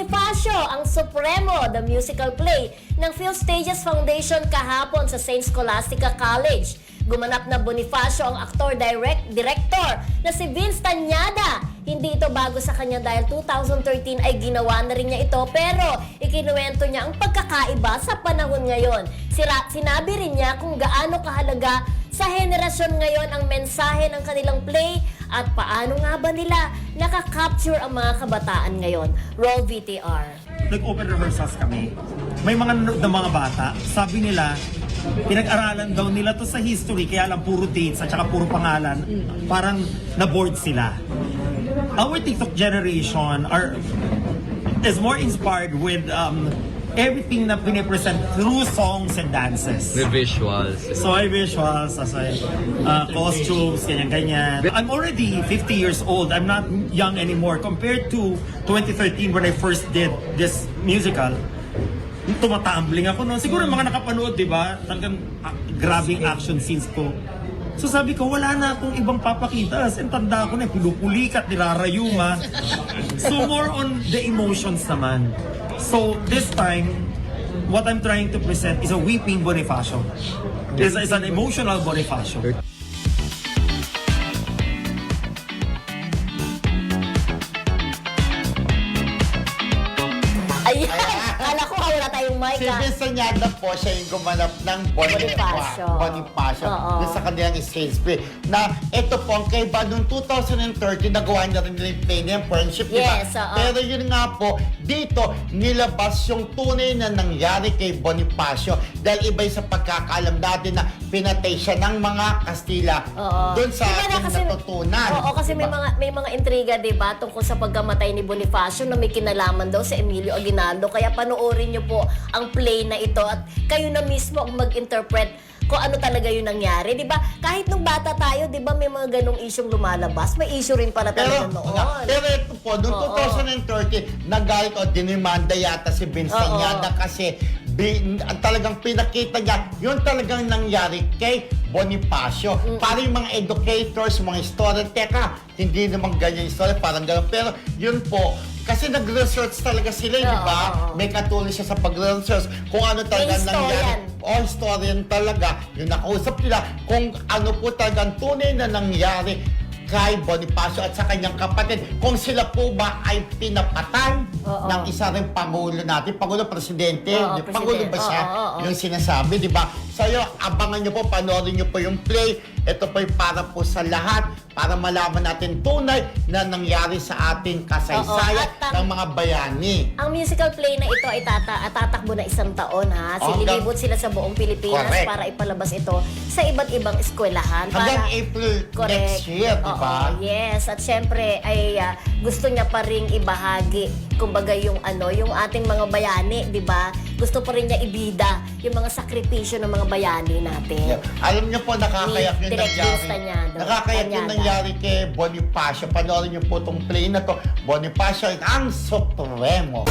Bonifacio, ang Supremo, the musical play ng Phil Stages Foundation kahapon sa St. Scholastica College. Gumanap na Bonifacio ang aktor direct director na si Vince Tanyada. Hindi ito bago sa kanya dahil 2013 ay ginawa na rin niya ito pero ikinuwento niya ang pagkakaiba sa panahon ngayon. Sira, sinabi rin niya kung gaano kahalaga sa henerasyon ngayon ang mensahe ng kanilang play at paano nga ba nila nakaka-capture ang mga kabataan ngayon. Roll VTR. nag-open rehearsals kami. May mga ng mga bata, sabi nila, pinag-aralan daw nila to sa history, kaya lang puro dates at saka puro pangalan, parang na-bored sila. Our TikTok generation are is more inspired with um, everything na pinipresent through songs and dances. With visuals. So I visuals, as I, uh, costumes, ganyan-ganyan. I'm already 50 years old. I'm not young anymore. Compared to 2013 when I first did this musical, tumatambling ako noon. Siguro mga nakapanood, di ba? Talagang ah, grabing action scenes ko. So sabi ko, wala na akong ibang papakita. As in, tanda ko na, pinupulikat, nilarayuma. So more on the emotions naman. So this time, what I'm trying to present is a weeping Bonifacio. It's, it's an emotional Bonifacio. Ayan! Kala ko wala tayong mic Si ah. Vincent po, siya yung gumanap ng Bonifacio. Bonifacio. Oo. Sa kanilang stage play. Na ito po, ang kaiba noong 2013, nagawa niya rin nila yung play niya, Friendship, di ba? Yes, oo. Pero yun nga po, dito, nilabas yung tunay na nangyari kay Bonifacio. Dahil iba yung sa pagkakaalam natin na pinatay siya ng mga Kastila. Oo. Doon sa Diba na ating natutunan. Oo, kasi may Diba? mga may mga intriga 'di ba tungkol sa pagkamatay ni Bonifacio na may kinalaman daw si Emilio Aguinaldo. Kaya panoorin niyo po ang play na ito at kayo na mismo ang mag-interpret kung ano talaga yung nangyari, 'di ba? Kahit nung bata tayo, 'di ba, may mga ganong isyong lumalabas. May issue rin pala talaga Pero, noon. nga, pero ito po, noong Oo. 2013, nagalit o dinimanda yata si Vince. Tanyada kasi bi, talagang pinakita niya yun talagang nangyari kay Bonifacio. Para yung mga educators, mga historian, teka, hindi naman ganyan yung story, parang gano'n. Pero yun po, kasi nag-research talaga sila, di Oo, ba? May katulong siya sa pag-research kung ano talaga May nangyari. historian. O historian talaga, yung nakausap nila kung ano po talaga ang tunay na nangyari kay Bonifacio at sa kanyang kapatid. Kung sila po ba ay pinapatay Oo. ng isa rin Pangulo natin, Pangulo Presidente, Oo, Di- Pangulo ba Presidente. siya? Oo, oo, oo. Yung sinasabi, di ba? So yun, abangan nyo po, panoorin nyo po yung play. Ito po ay para po sa lahat, para malaman natin tunay na nangyari sa ating kasaysayan Oo, at, ng mga bayani. Ang musical play na ito ay tata at tatakbo na isang taon ha. Oh, Sililibot sila sa buong Pilipinas Correct. para ipalabas ito sa iba't ibang eskwelahan. Hanggang para, April Correct. next year, di ba? Oo, yes. At syempre ay ah, gusto niya pa ring ibahagi kumbaga yung ano, yung ating mga bayani, 'di ba? Gusto pa rin niya ibida yung mga sakripisyo ng mga bayani natin. Yeah. Alam niyo po, nakakayak yung Direk nangyari. Tanyado. Nakakayak yung nangyari kay Bonifacio. Panoorin niyo po itong play na to. Bonifacio ang Supremo.